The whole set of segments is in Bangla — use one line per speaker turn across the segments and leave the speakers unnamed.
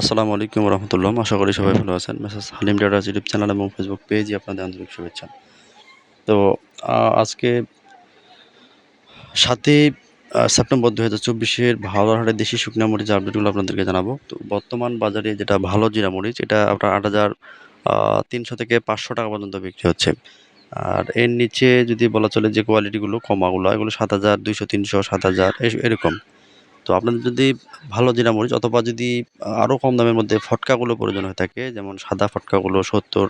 আসসালামু আলাইকুম রহমতুল্লাহ। আশা করি সবাই ভালো আছেন। মেসেজ হালিম ডাটাস ইউটিউব চ্যানেল এবং ফেসবুক পেজে আপনাদের আন্তরিক শুভেচ্ছা। তো আজকে সাতই সেপ্টেম্বর দু হাজার চব্বিশের ভালো ভাওয়ারহাটের দেশি শুকনা মরিচ আপডেটগুলো আপনাদেরকে জানাব। তো, বর্তমান বাজারে যেটা ভালো জিরা মরিচ, এটা আপনার আট হাজার তিনশো থেকে পাঁচশো টাকা পর্যন্ত বিক্রি হচ্ছে। আর এর নিচে যদি বলা চলে যে কোয়ালিটিগুলো কমাগুলো এগুলো সাত হাজার, দুইশো, তিনশো, সাত হাজার এরকম। তো আপনাদের যদি ভালো জিরা মরিচ অথবা যদি আরও কম দামের মধ্যে ফটকাগুলো প্রয়োজন হয়ে থাকে, যেমন সাদা ফটকাগুলো সত্তর,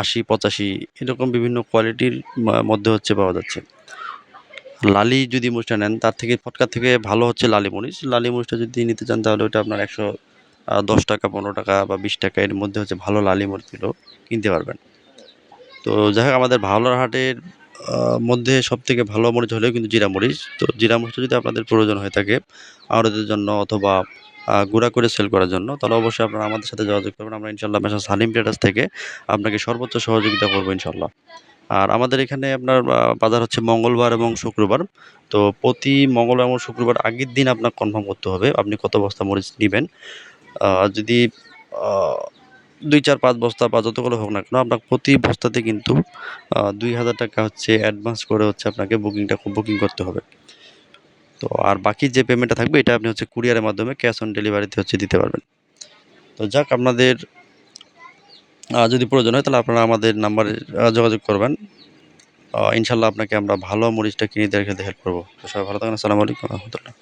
আশি, পঁচাশি, এরকম বিভিন্ন কোয়ালিটির মধ্যে হচ্ছে পাওয়া যাচ্ছে। লালি যদি মরিচটা নেন, তার থেকে ফটকার থেকে ভালো হচ্ছে লালি মরিচ। লালি মরিচটা যদি নিতে চান, তাহলে ওটা আপনার একশো দশ টাকা, পনেরো টাকা বা বিশ টাকা এর মধ্যে হচ্ছে ভালো লালি মরিচগুলো কিনতে পারবেন। তো যাই হোক, আমাদের ভাওলার হাটের মধ্যে সব থেকে ভালো মরিচ হলেও কিন্তু জিরা মরিচ। তো জিরা মরিচটা যদি আপনাদের প্রয়োজন হয়ে থাকে আড়তের জন্য অথবা গুঁড়া করে সেল করার জন্য, তাহলে অবশ্যই আপনারা আমাদের সাথে যোগাযোগ করবেন। আমরা ইনশাল্লাহ মেশা সালিম ট্রেডার্স থেকে আপনাকে সর্বোচ্চ সহযোগিতা করব ইনশাল্লাহ আর আমাদের এখানে আপনার বাজার হচ্ছে মঙ্গলবার এবং শুক্রবার। তো প্রতি মঙ্গলবার এবং শুক্রবার আগের দিন আপনার কনফার্ম করতে হবে আপনি কত বস্তা মরিচ নেবেন। যদি দুই চার পাঁচ বস্তা বা যতগুলো হোক না কেন, আপনার প্রতি বস্তাতে কিন্তু দুই হাজার টাকা হচ্ছে অ্যাডভান্স করে হচ্ছে আপনাকে বুকিংটা বুকিং করতে হবে। তো আর বাকি যে পেমেন্টটা থাকবে, এটা আপনি হচ্ছে কুরিয়ারের মাধ্যমে ক্যাশ অন ডেলিভারিতে হচ্ছে দিতে পারবেন। তো যাক, আপনাদের যদি প্রয়োজন হয় তাহলে আপনারা আমাদের নাম্বারে যোগাযোগ করবেন। ইনশাল্লাহ আপনাকে আমরা ভালো মরিচটা কিনে দেখে হেল্প করব। সবাই ভালো থাকেন, আসসালামু আলাইকুম, রহমতুল্লাহ।